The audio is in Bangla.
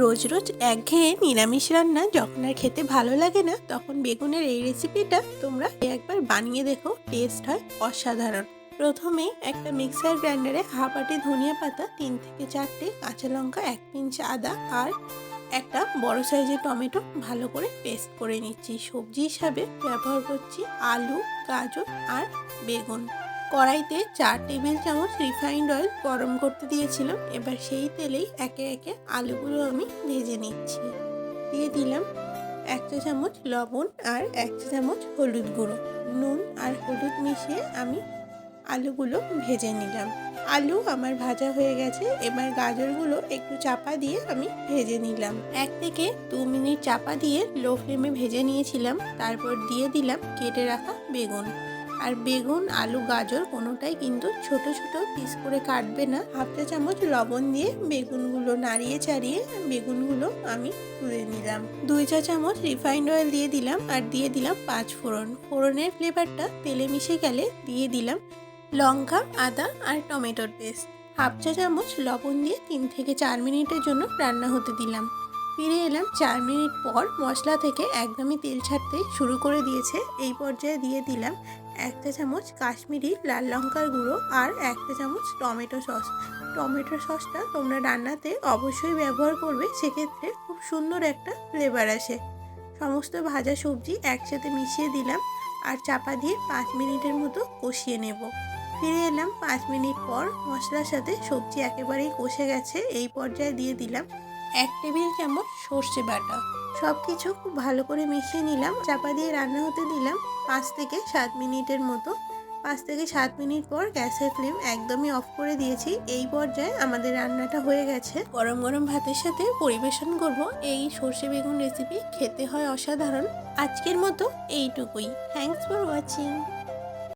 রোজ রোজ একঘেয়ে নিরামিষ রান্না যখন আর খেতে ভালো লাগে না, তখন বেগুনের এই রেসিপিটা তোমরা একবার বানিয়ে দেখো টেস্ট হয় অসাধারণ। প্রথমে একটা মিক্সার গ্রাইন্ডারে হাফ আটি ধনিয়া পাতা, তিন থেকে চারটে কাঁচা লঙ্কা, এক পিঞ্চ আদা আর একটা বড় সাইজের টমেটো ভালো করে পেস্ট করে নিচ্ছি। সবজি হিসাবে ব্যবহার করছি আলু, গাজর আর বেগুন। কড়াইতে চার টেবিল চামচ রিফাইন্ড অয়েল গরম করতে দিয়েছিলাম। এবার সেই তেলেই একে একে আলুগুলো আমি ভেজে নিচ্ছি। দিয়ে দিলাম এক চা চামচ লবণ আর এক চা চামচ হলুদ গুঁড়ো। নুন আর হলুদ মিশিয়ে আমি আলুগুলো ভেজে নিলাম। আলু আমার ভাজা হয়ে গেছে, এবার গাজরগুলো একটু চাপা দিয়ে আমি ভেজে নিলাম। এক থেকে দু মিনিট চাপা দিয়ে লো ফ্লেমে ভেজে নিয়েছিলাম, তারপর দিয়ে দিলাম কেটে রাখা বেগুন। আর বেগুন, আলু, গাজর কোনোটাই কিন্তু ছোট ছোট পিস করে কাটবে না। হাফ চা চামচ লবণ দিয়ে বেগুনগুলো নাড়িয়ে চাড়িয়ে বেগুনগুলো আমি তুলে নিলাম। দুই চা চামচ রিফাইন্ড অয়েল দিয়ে দিলাম আর দিয়ে দিলাম পাঁচ ফোড়ন। ফোড়নের ফ্লেভারটা তেলে মিশে গেলে দিয়ে দিলাম লঙ্কা, আদা আর টমেটোর পেস্ট হাফ চা চামচ লবণ দিয়ে তিন থেকে চার মিনিটের জন্য রান্না হতে দিলাম। ফিরে এলাম চার মিনিট পর মশলা থেকে একদমই তেল ছাড়তে শুরু করে দিয়েছে। এই পর্যায়ে দিয়ে দিলাম এক চা চামচ কাশ্মীরি লাল লঙ্কার গুঁড়ো আর এক চা চামচ টমেটো সস। টমেটো সসটা তোমরা রান্নাতে অবশ্যই ব্যবহার করবে, সেক্ষেত্রে খুব সুন্দর একটা ফ্লেভার আসে। সমস্ত ভাজা সবজি একসাথে মিশিয়ে দিলাম আর চাপা দিয়ে পাঁচ মিনিটের মতো কষিয়ে নেব। ফিরে এলাম পাঁচ মিনিট পর মশলার সাথে সবজি একেবারেই কষে গেছে, এই পর্যায়ে দিয়ে দিলাম এক টেবিল চামচ সর্ষে বাটা। সব কিছু খুব ভালো করে মিশিয়ে নিলাম চাপা দিয়ে রান্না হতে দিলাম পাঁচ থেকে সাত মিনিটের মতো। পাঁচ থেকে সাত মিনিট পর গ্যাসের ফ্লেম একদমই অফ করে দিয়েছি। এই পর্যায়ে আমাদের রান্নাটা হয়ে গেছে। গরম গরম ভাতের সাথে পরিবেশন করব। এই সর্ষে বেগুন রেসিপি খেতে হয় অসাধারণ। আজকের মতো এইটুকুই। Thanks for watching